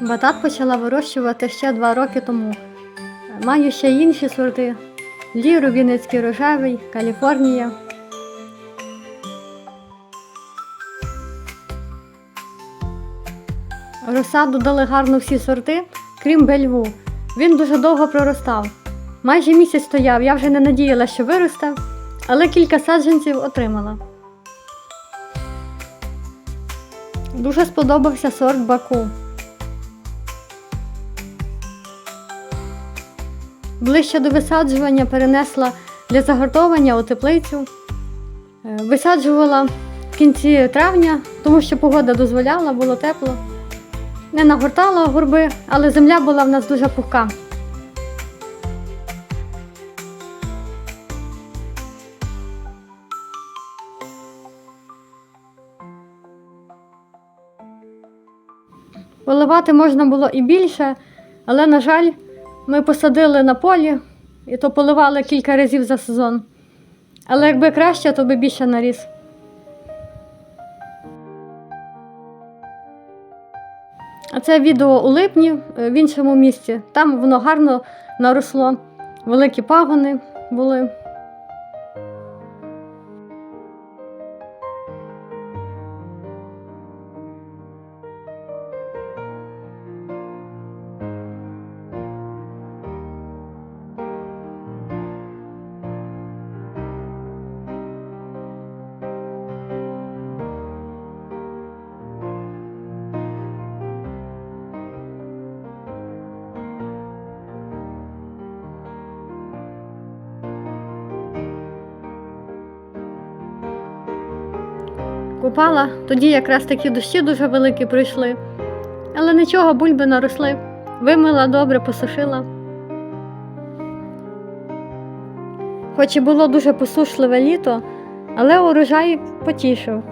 Батат почала вирощувати ще два роки тому. Маю ще інші сорти: Ліру, Вінницький рожевий, Каліфорнія. Розсаду дали гарно всі сорти, крім бельву. Він дуже довго проростав. Майже місяць стояв, я вже не надіяла, що виросте, але кілька саджанців отримала. Дуже сподобався сорт Баку. Ближче до висаджування перенесла для загортовання у теплицю. Е, Висаджувала в кінці травня, тому що погода дозволяла, було тепло. Не нагортала горби, але земля була в нас дуже пухка. Поливати можна було і більше, але, на жаль, ми посадили на полі і то поливали кілька разів за сезон. Але якби краще, то би більше наріс. А це відео у липні е, в іншому місці. Там воно гарно наросло, великі пагони були. Купала, тоді якраз такі дощі дуже великі прийшли. Але нічого, бульби наросли. Вимила добре, посушила. Хоч і було дуже посушливе літо, але урожай потішив.